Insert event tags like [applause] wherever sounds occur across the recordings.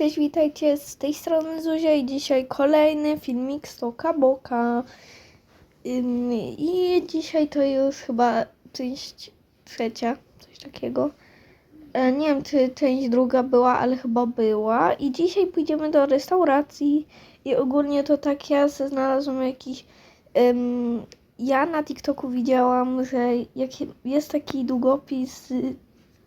Cześć, witajcie z tej strony Zuzia i dzisiaj kolejny filmik z Toka Boka. I dzisiaj to już chyba część trzecia, coś takiego. E, Nie wiem, czy część druga była, ale chyba była. I dzisiaj pójdziemy do restauracji. I ogólnie to tak ja znalazłam jakiś. ym, ja na TikToku widziałam, że jest taki długopis z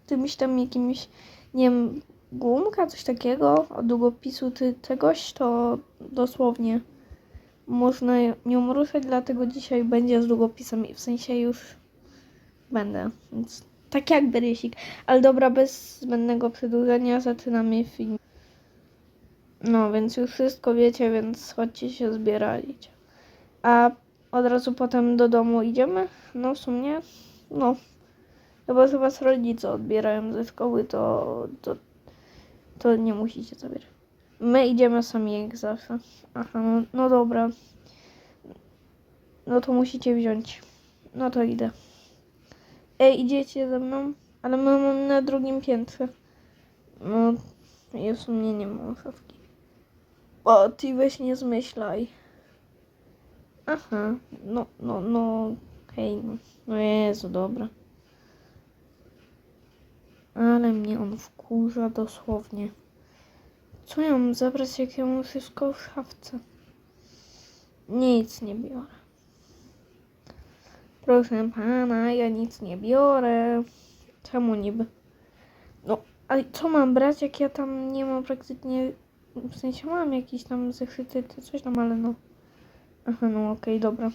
czymś tam jakimś, nie wiem, gumka, coś takiego od długopisu ty, czegoś, to dosłownie można nią ruszać, dlatego dzisiaj będzie z długopisem i w sensie już będę, więc tak jakby rysik. Ale dobra, bez zbędnego przedłużenia zaczynamy film. No, więc już wszystko wiecie, więc chodźcie się zbierać. A od razu potem do domu idziemy? No w sumie, no. Chyba że was rodzice odbierają ze szkoły, to, to to nie musicie zabierać. My idziemy sami jak zawsze. Aha, no, no dobra. No to musicie wziąć. No to idę. Ej, idziecie ze mną? Ale my mamy na drugim piętrze. No, ja w sumie nie mam szafki. O, ty weź nie zmyślaj. Aha, no, no, no, hej, no. No dobra. Ale mnie on wkurza dosłownie. Co mam zabrać, jak ja wszystko w szafce? Nic nie biorę. Proszę pana, ja nic nie biorę. Czemu niby? No, ale co mam brać, jak ja tam nie mam praktycznie... W sensie mam jakieś tam czy coś tam, ale no... Aha, no okej, dobra.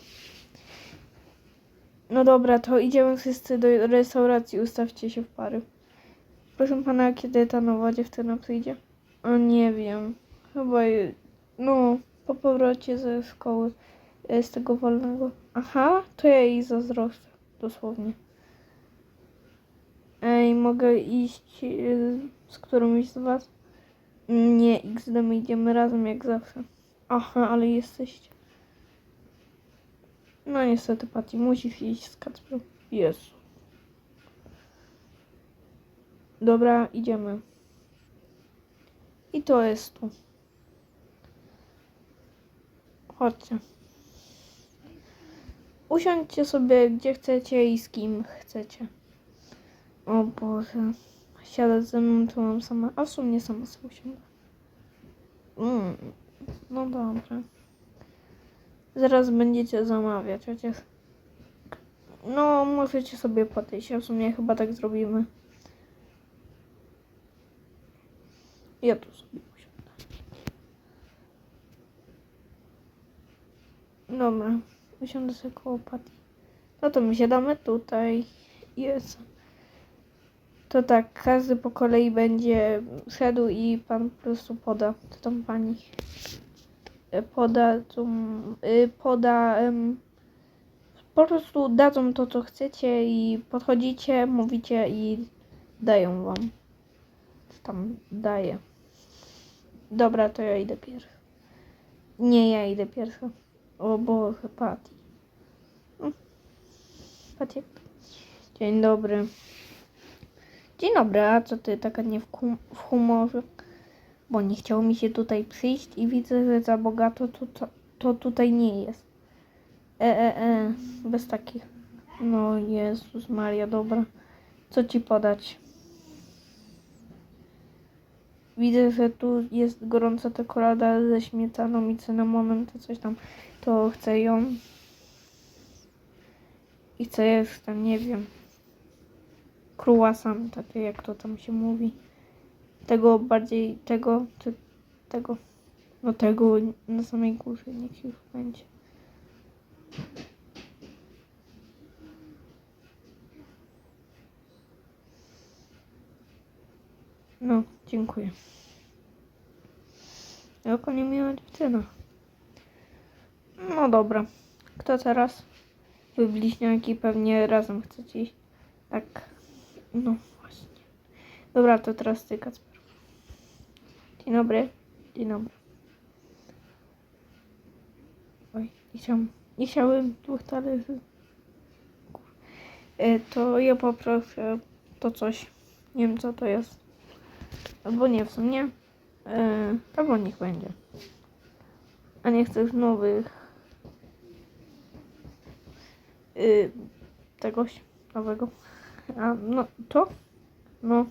No dobra, to idziemy wszyscy do restauracji, ustawcie się w pary. Proszę pana, kiedy ta nowa dziewczyna przyjdzie? O, nie wiem. Chyba, no, po powrocie ze szkoły, z tego wolnego. Aha, to ja jej zazdroszczę, dosłownie. Ej, mogę iść e, z którąś z was? Nie, XD, my idziemy razem jak zawsze. Aha, ale jesteście. No niestety, Patty, musisz iść z Kacprem. Jezu. Dobra, idziemy. I to jest tu. Chodźcie. Usiądźcie sobie gdzie chcecie i z kim chcecie. O Boże. Siadać ze mną to mam sama. A w sumie sama sobie usiądę. Mm. No dobra. Zaraz będziecie zamawiać, chociaż. No, możecie sobie podejść. A w sumie chyba tak zrobimy. Ja tu sobie usiądę. Dobra, usiądę sobie koło Patty. No to my siadamy tutaj. Jest. To tak, każdy po kolei będzie szedł i pan po prostu poda. To tam pani poda, tą, y, poda, po prostu dadzą to, co chcecie i podchodzicie, mówicie i dają wam. Tam daje. Dobra, to ja idę pierwszy. Nie, ja idę pierwszy. O Boże, Patty. Patty. Dzień dobry. Dzień dobry, a co ty taka nie w, kum- w humorze? Bo nie chciało mi się tutaj przyjść i widzę, że za bogato to, to, to tutaj nie jest. E, e, e, bez takich. No Jezus Maria, dobra. Co ci podać? Widzę, że tu jest gorąca czekolada ze śmietaną i cynamonem, to coś tam. To chcę ją. I chcę jeszcze, nie wiem. Croissant, takie jak to tam się mówi. Tego bardziej, tego, czy tego. No tego na samej górze, niech już będzie. No, dziękuję. Jaka niemiła dziewczyna. No dobra. Kto teraz? Wy bliźniaki pewnie razem chcecie iść. Tak. No właśnie. Dobra, to teraz ty, Kacper. Dzień dobry. Dzień dobry. Oj, nie chciałam, nie chciałem dwóch talerzy. E, to ja poproszę to coś. Nie wiem co to jest. Albo nie w sumie. Yy, albo niech będzie. A nie chcesz nowych. Yy, tegoś nowego. A no to? No.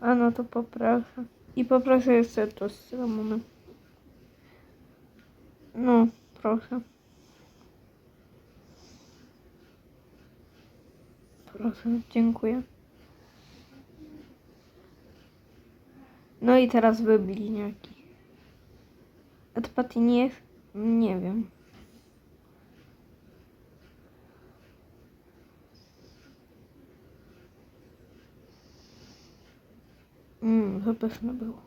A no to poproszę. I poproszę jeszcze to z cynamonem. No, proszę. Proszę, dziękuję. No i teraz wy to Patty nie? Nie wiem. Mmm, to pyszne było.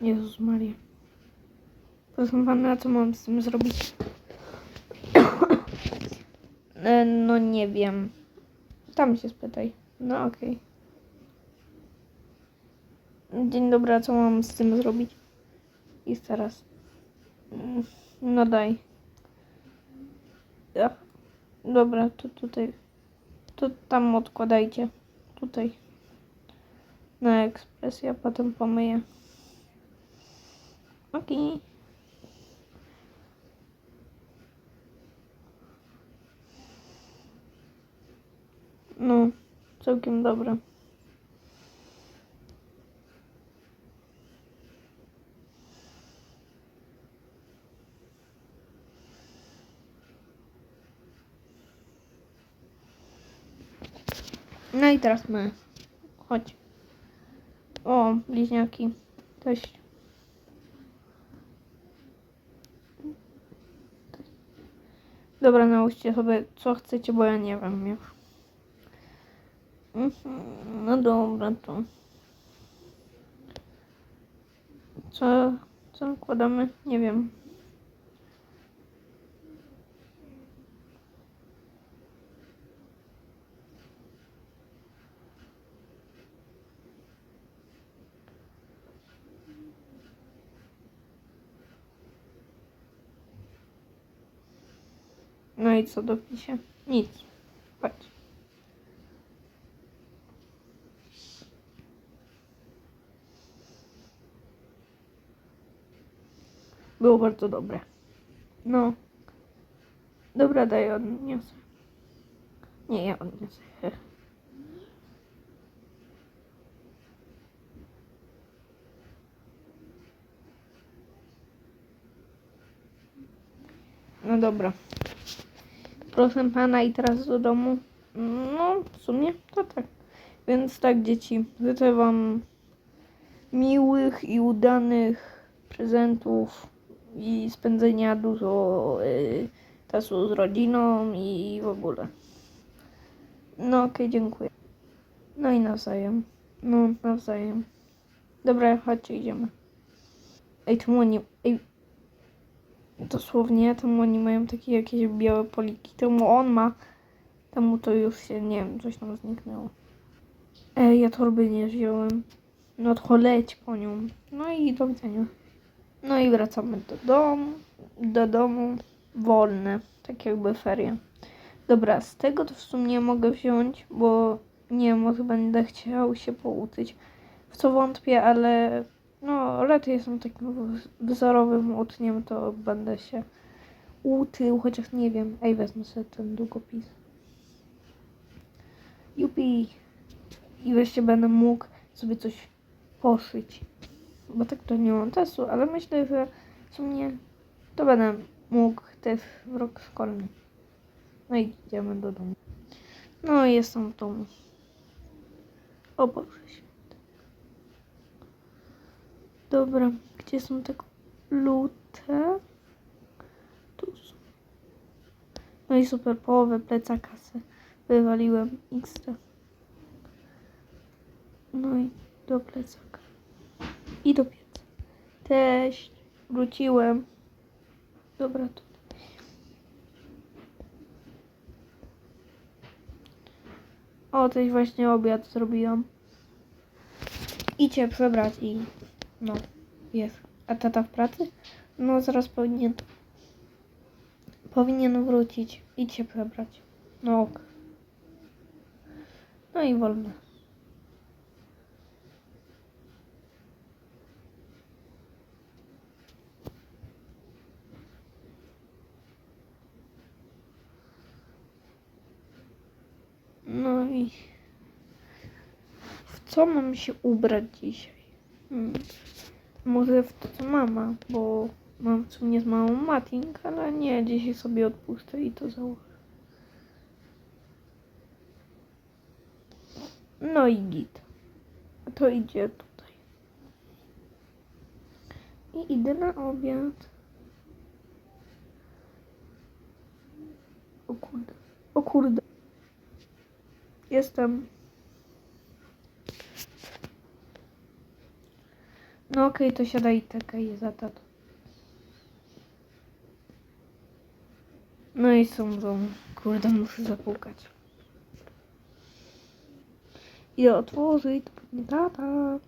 Jezus Maria. Proszę pana, co mam z tym zrobić? E, no nie wiem. Tam się spytaj. No okej. Dzień dobry, a co mam z tym zrobić? I teraz. Mm, No daj. Ja. Dobra, to tutaj. To tam odkładajcie. Tutaj. Na ekspres, ja potem pomyję. Okej. No, całkiem dobre. No i teraz my. Chodź. O, bliźniaki. Cześć. Dobra, nauczcie sobie co chcecie, bo ja nie wiem już. Mhm, No dobra, to. Co, co nakładamy? Nie wiem. No i co dopisie? Nic. Chodź. Było bardzo dobre. No. Dobra, daj odniosę. Nie, ja odniosę. [laughs] No dobra. Proszę pana i teraz do domu. No, w sumie to tak. Więc tak, dzieci, życzę wam miłych i udanych prezentów i spędzenia dużo y, czasu z rodziną i w ogóle. No okej, dziękuję. No i nawzajem. No, nawzajem. Dobra, chodźcie, idziemy. Ej, czemu oni... Ej, dosłownie, temu oni mają takie jakieś białe poliki. Temu on ma... Temu to już się, nie wiem, coś tam zniknęło. Ej, ja torby nie wziąłem. No to leć po nią. No i do widzenia. No i wracamy do domu. Do domu wolne. Tak jakby ferie. Dobra, z tego to w sumie mogę wziąć, bo nie wiem, może będę chciał się pouczyć. W co wątpię, ale no raczej jestem takim wzorowym uczniem, to będę się uczył, chociaż nie wiem. Ej, wezmę sobie ten długopis. Jupi! I wreszcie będę mógł sobie coś poszyć. Bo tak to nie mam czasu, ale myślę, że w sumie to będę mógł też w rok szkolny. No i idziemy do domu. No i jestem w domu. O Boże święty. Dobra, gdzie są te lute? Tu są. No i super, połowę plecaka se wywaliłem. No i do plecaka. I do pieca. Cześć, wróciłem. Dobra, to. O, coś właśnie obiad zrobiłam. Idźcie przebrać i no, jest. A tata w pracy? No, zaraz powinien Powinien wrócić. Idź się przebrać. No ok. No i wolno. No i w co mam się ubrać dzisiaj? Hmm. Może w to co mama, bo mam w sumie z małą matting, ale nie, dzisiaj sobie odpuszczę i to założę. No i git. To idzie tutaj. I idę na obiad. O kurde. O kurde. Jestem. No okej, to siadaj czekaj za tato. No i są dom. Kurde, muszę zapukać. Idę otworzyć, to pewnie tata.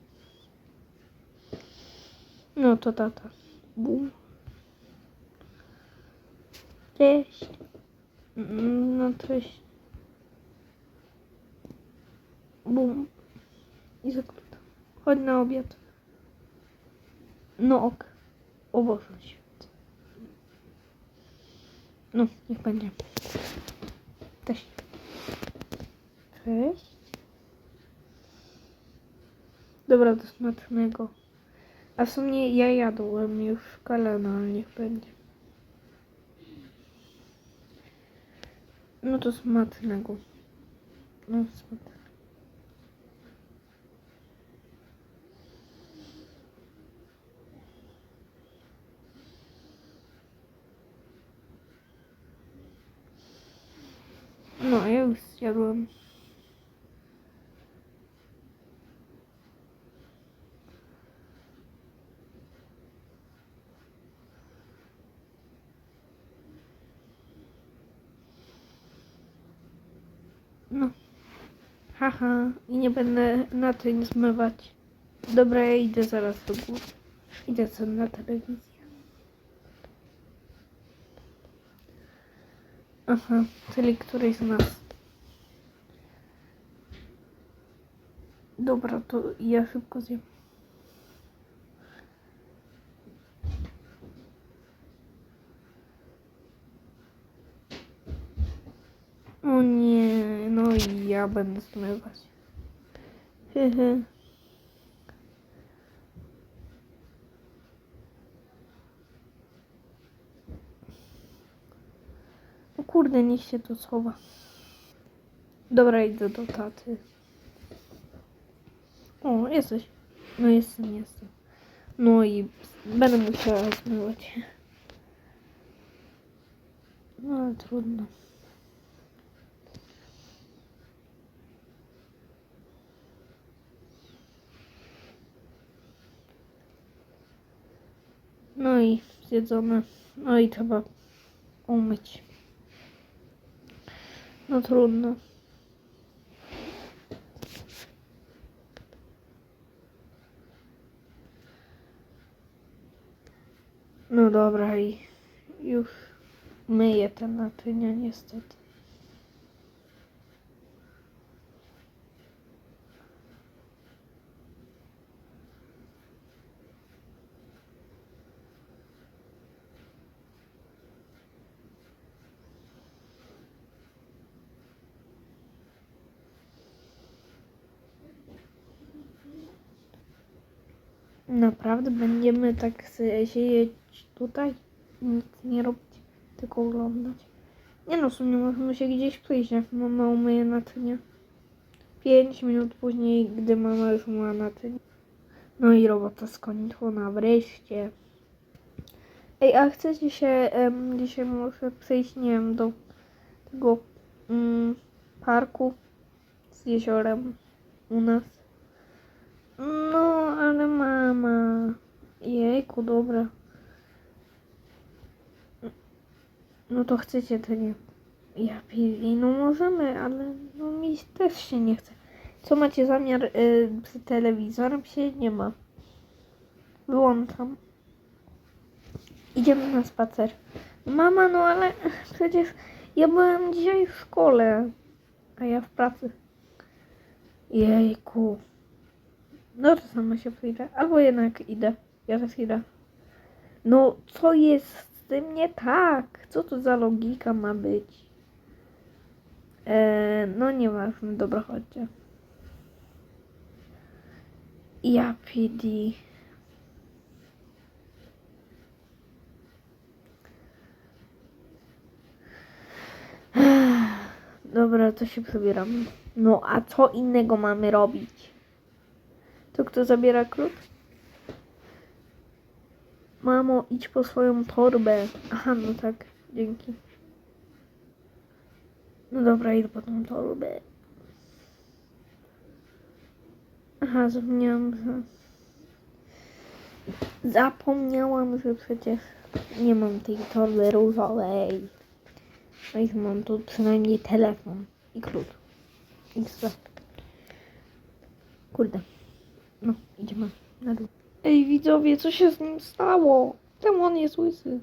No to tata. Bum. Cześć. Mm, No cześć. Bum. I zakryto. Chodź na obiad. No ok. O Boże święty. No, niech będzie. Cześć. Cześć. Dobra, do smacznego. A w sumie ja jadłem już kalena, ale niech będzie. No to smacznego. No smacznego. No, ja już zjadłem. No. Haha, i nie będę na tym zmywać. Dobra, ja idę zaraz do góry. Idę sobie na telewizję. Aha, czyli któryś z nas. Dobra, to ja szybko zjem. O nie, no i ja będę zmywać. Hehe. O kurde, niech się to schowa. Dobra, idę do taty. O, jesteś. No jestem, jestem. No i będę musiała zmywać. No ale trudno. No i zjedzone. No i trzeba umyć. No trudno. No dobra i już myję te naczynia niestety. Naprawdę będziemy tak siedzieć tutaj? Nic nie robić, tylko oglądać. Nie no, w sumie możemy się gdzieś przyjść, jak mama umyje naczynia. Pięć minut później, gdy mama już umyła naczynia. No i robota skończona, wreszcie. Ej, a chcecie się em, dzisiaj może przyjść, nie wiem, do tego mm, parku z jeziorem u nas? No, ale mama. Jejku, dobra. No to chcecie, to nie. Ja pili, no możemy, ale no mi też się nie chce. Co macie zamiar y, z telewizorem? Się nie ma. Wyłączam. Idziemy na spacer. Mama, no ale przecież ja byłem dzisiaj w szkole, a ja w pracy. Jejku. No to sama się przyjdę. Albo jednak idę. Ja też idę. No, co jest z tym nie tak? Co to za logika ma być? Eee, no nieważne, dobra, chodźcie. Ja PD. Dobra, to się przebieramy. No, a co innego mamy robić? To kto zabiera klucz? Mamo, idź po swoją torbę. Aha, no tak, dzięki. No dobra, idę po tą torbę. Aha, zapomniałam, że... Zapomniałam, że przecież nie mam tej torby różowej. No i mam tu przynajmniej telefon i klucz. I? Kurde. No, idziemy na dół. Ej, widzowie, co się z nim stało? Czemu on jest łysy?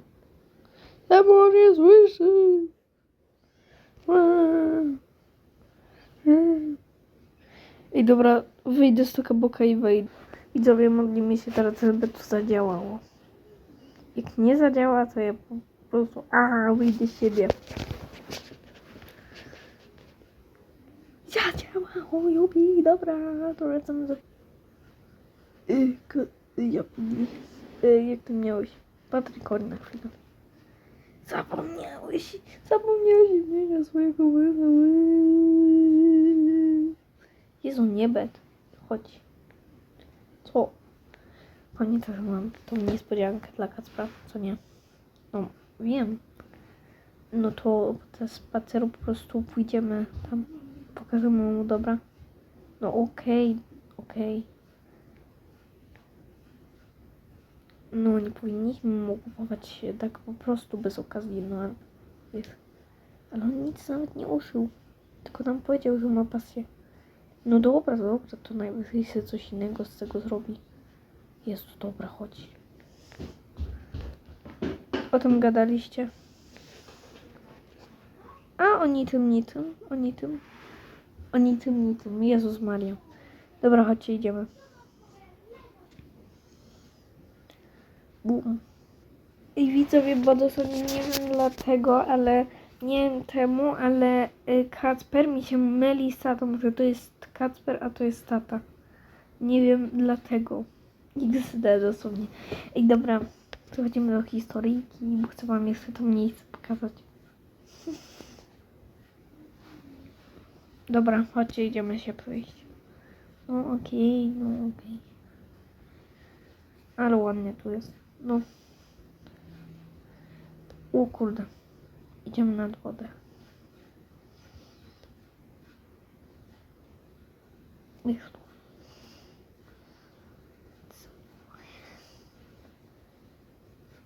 Czemu on jest łysy? Eee. Ej, dobra, wyjdę z tego boka i wejdę. Widzowie, modlimy się teraz, żeby to zadziałało. Jak nie zadziała, to ja po prostu... A, wyjdę z siebie. Zadziałało, jubi, dobra, to lecimy za... Y, y, y, jak ty miałeś? Patryk, chodź na chwilę. Zapomniałeś, zapomniałeś imienia swojego łysa. Jezu, nie bet. Chodź. Co? Pamiętasz, że mam tą niespodziankę dla Kacpra, co nie? No, wiem. No to podczas spaceru po prostu pójdziemy tam. Pokażemy mu, dobra? No okej, okej. No nie powinniśmy mu kupować tak po prostu bez okazji, no ale on nic nawet nie uszył. Tylko nam powiedział, że ma pasję. No dobra, dobra, to najwyżej się coś innego z tego zrobi. Jest to dobra, chodź. O tym gadaliście. A o niczym, niczym, o niczym. O niczym, niczym. Jezus Maria. Dobra, chodźcie, idziemy. Bum. I widzowie, bo dosłownie nie wiem dlatego, ale nie wiem czemu, ale y, Kacper mi się myli z tatą, że to jest Kacper, a to jest tata. Nie wiem dlatego. XD dosłownie. Ej, dobra, przechodzimy do historyjki, bo chcę wam jeszcze to miejsce pokazać. Dobra, chodźcie, idziemy się przejść. No okej, no okej. Ale ładnie tu jest. No. O kurde. Idziemy nad wodę. Jest tu.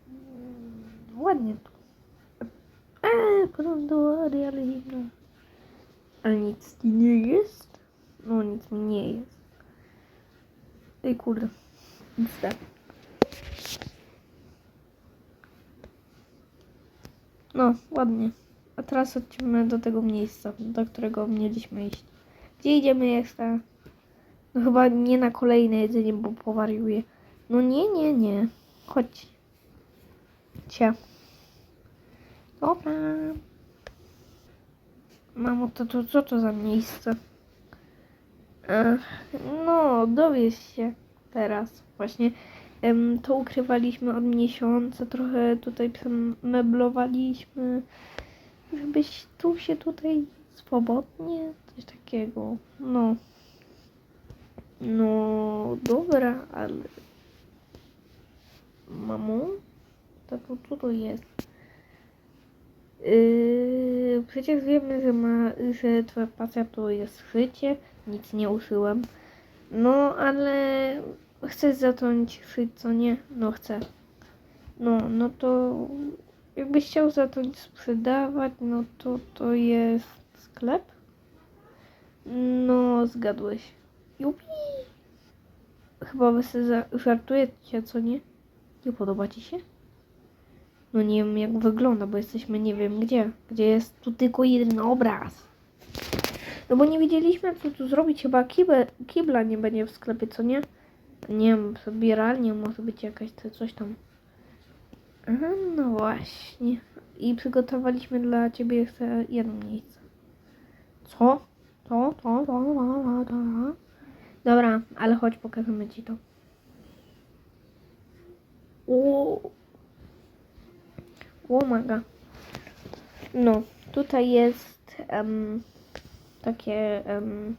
Mm, Ładnie tu. Eee, podobno ale zimno. Ale nic ci nie jest? No nic mi nie jest. Ej kurde. Nic tak. No, ładnie. A teraz chodźmy do tego miejsca, do którego mieliśmy iść. Gdzie idziemy jeszcze? No chyba nie na kolejne jedzenie, bo powariuję. No nie, nie, nie. Chodź. Cia. Dobra. Mamo, to, to co to za miejsce? Ech, no, dowiesz się teraz. Właśnie to ukrywaliśmy od miesiąca, trochę tutaj meblowaliśmy, żebyś tu się tutaj swobodnie, coś takiego. No. No, dobra, ale... Mamo? To co to jest? Yy, przecież wiemy, że, ma, że twoja pasja to jest szycie, nic nie uszyłem. No, ale chcesz zacząć szyć, co nie? No chcę. No, no to jakbyś chciał zacząć sprzedawać, no to to jest sklep? No, zgadłeś. Jupi! Chyba wy sobie żartujecie, co nie? Nie podoba ci się? No nie wiem jak wygląda, bo jesteśmy nie wiem gdzie. Gdzie jest tu tylko jeden obraz. No bo nie wiedzieliśmy co tu zrobić. Chyba kibla nie będzie w sklepie, co nie? Nie wiem, zbieralnia może być jakaś coś tam. Aha, no właśnie. I przygotowaliśmy dla ciebie jeszcze jedno miejsce. Co? To, to, to, to, to. Dobra, ale chodź pokażemy ci to. O, o maga. No, tutaj jest em, takie, em,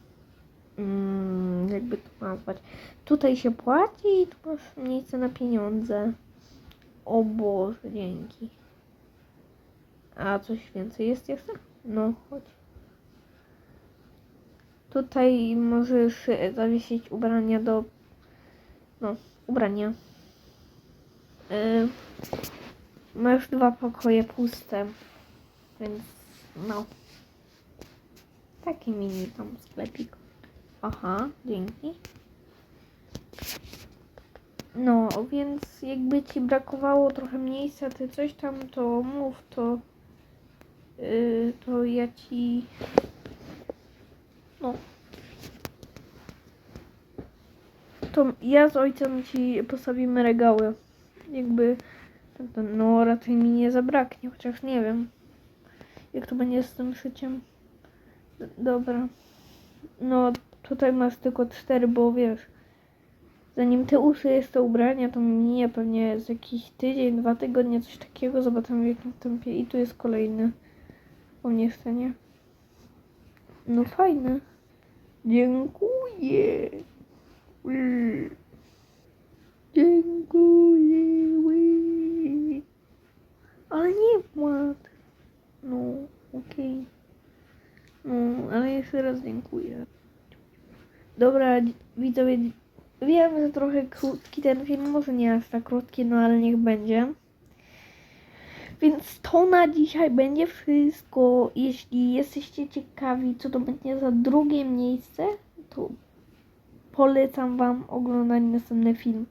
mm, jakby to nazwać. Tutaj się płaci i tu masz miejsce na pieniądze. O Boże, dzięki. A coś więcej jest jeszcze? No, chodź. Tutaj możesz e, zawiesić ubrania do. No, ubrania. Y, masz dwa pokoje puste, więc no. Taki mini tam sklepik. Aha, dzięki. No, więc jakby ci brakowało trochę miejsca, ty coś tam to mów, to yy, to ja ci no to ja z ojcem ci postawimy regały. Jakby no raczej mi nie zabraknie, chociaż nie wiem jak to będzie z tym szyciem. Dobra. No tutaj masz tylko cztery, bo wiesz zanim ty uszyjesz te ubrania, to minie pewnie z jakiś tydzień, dwa tygodnie, coś takiego. Zobaczymy w jakim tempie. I tu jest kolejny pomieszczenie. No fajne. Dziękuję. Dziękuję. Ale nie płacz. No, okej. No, ale jeszcze raz dziękuję. Dobra, widzowie, wiem, że trochę krótki ten film, może nie aż tak krótki, no ale niech będzie. Więc to na dzisiaj będzie wszystko. Jeśli jesteście ciekawi, co to będzie za drugie miejsce, to polecam Wam oglądać następny film.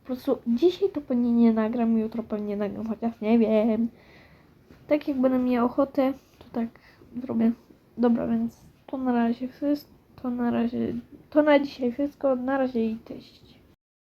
Po prostu dzisiaj to pewnie nie nagram, jutro pewnie nagram, chociaż nie wiem. Tak jak będę miał ochotę, to tak zrobię. Dobra, więc to na razie wszystko. To na razie, to na dzisiaj wszystko. Na razie i cześć.